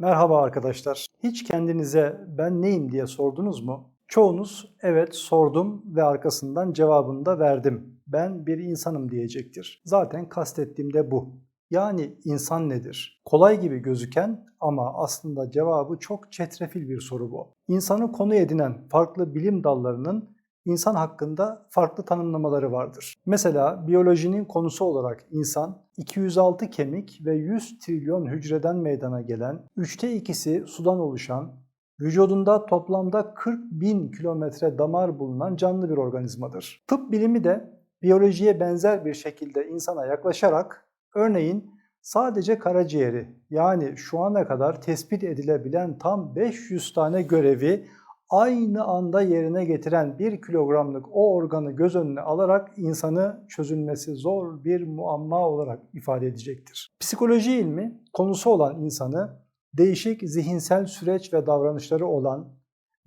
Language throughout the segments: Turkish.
Merhaba arkadaşlar. Hiç kendinize ben neyim diye sordunuz mu? Çoğunuz evet sordum ve arkasından cevabını da verdim. Ben bir insanım diyecektir. Zaten kastettiğim de bu. Yani insan nedir? Kolay gibi gözüken ama aslında cevabı çok çetrefil bir soru bu. İnsanı konu edinen farklı bilim dallarının insan hakkında farklı tanımlamaları vardır. Mesela biyolojinin konusu olarak insan 206 kemik ve 100 trilyon hücreden meydana gelen, üçte ikisi sudan oluşan, vücudunda toplamda 40 bin kilometre damar bulunan canlı bir organizmadır. Tıp bilimi de biyolojiye benzer bir şekilde insana yaklaşarak örneğin sadece karaciğeri yani şu ana kadar tespit edilebilen tam 500 tane görevi aynı anda yerine getiren 1 kilogramlık o organı göz önüne alarak insanı çözülmesi zor bir muamma olarak ifade edecektir. Psikoloji ilmi konusu olan insanı değişik zihinsel süreç ve davranışları olan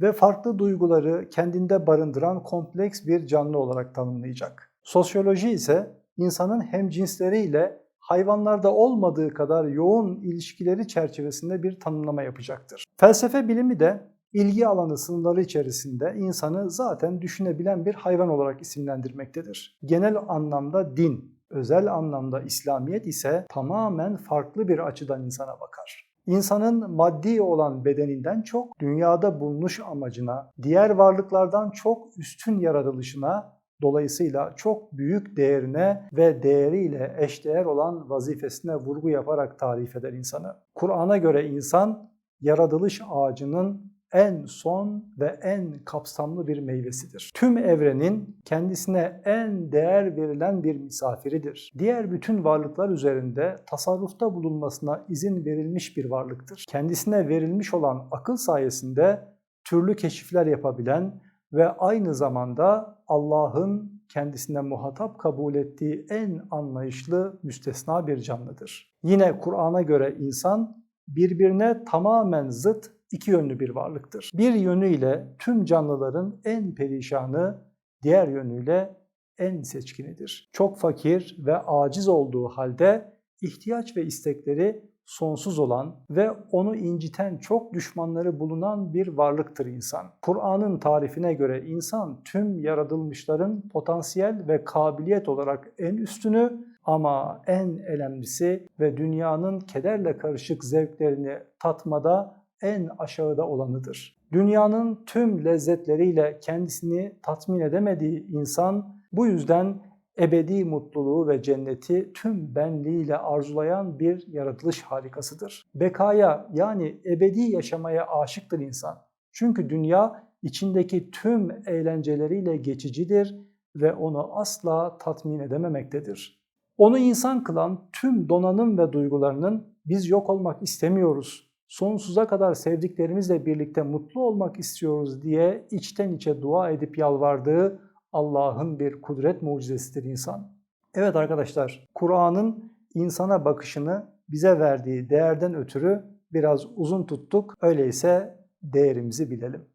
ve farklı duyguları kendinde barındıran kompleks bir canlı olarak tanımlayacak. Sosyoloji ise insanın hem cinsleriyle hayvanlarda olmadığı kadar yoğun ilişkileri çerçevesinde bir tanımlama yapacaktır. Felsefe bilimi de ilgi alanı sınırları içerisinde insanı zaten düşünebilen bir hayvan olarak isimlendirmektedir. Genel anlamda din, özel anlamda İslamiyet ise tamamen farklı bir açıdan insana bakar. İnsanın maddi olan bedeninden çok dünyada bulunuş amacına, diğer varlıklardan çok üstün yaratılışına, dolayısıyla çok büyük değerine ve değeriyle eşdeğer olan vazifesine vurgu yaparak tarif eder insanı. Kur'an'a göre insan yaratılış ağacının en son ve en kapsamlı bir meyvesidir. Tüm evrenin kendisine en değer verilen bir misafiridir. Diğer bütün varlıklar üzerinde tasarrufta bulunmasına izin verilmiş bir varlıktır. Kendisine verilmiş olan akıl sayesinde türlü keşifler yapabilen ve aynı zamanda Allah'ın kendisine muhatap kabul ettiği en anlayışlı müstesna bir canlıdır. Yine Kur'an'a göre insan birbirine tamamen zıt iki yönlü bir varlıktır. Bir yönüyle tüm canlıların en perişanı, diğer yönüyle en seçkinidir. Çok fakir ve aciz olduğu halde ihtiyaç ve istekleri sonsuz olan ve onu inciten çok düşmanları bulunan bir varlıktır insan. Kur'an'ın tarifine göre insan tüm yaratılmışların potansiyel ve kabiliyet olarak en üstünü ama en elemlisi ve dünyanın kederle karışık zevklerini tatmada en aşağıda olanıdır. Dünyanın tüm lezzetleriyle kendisini tatmin edemediği insan bu yüzden ebedi mutluluğu ve cenneti tüm benliğiyle arzulayan bir yaratılış harikasıdır. Bekaya yani ebedi yaşamaya aşıktır insan. Çünkü dünya içindeki tüm eğlenceleriyle geçicidir ve onu asla tatmin edememektedir. Onu insan kılan tüm donanım ve duygularının biz yok olmak istemiyoruz, sonsuza kadar sevdiklerimizle birlikte mutlu olmak istiyoruz diye içten içe dua edip yalvardığı Allah'ın bir kudret mucizesidir insan. Evet arkadaşlar, Kur'an'ın insana bakışını bize verdiği değerden ötürü biraz uzun tuttuk. Öyleyse değerimizi bilelim.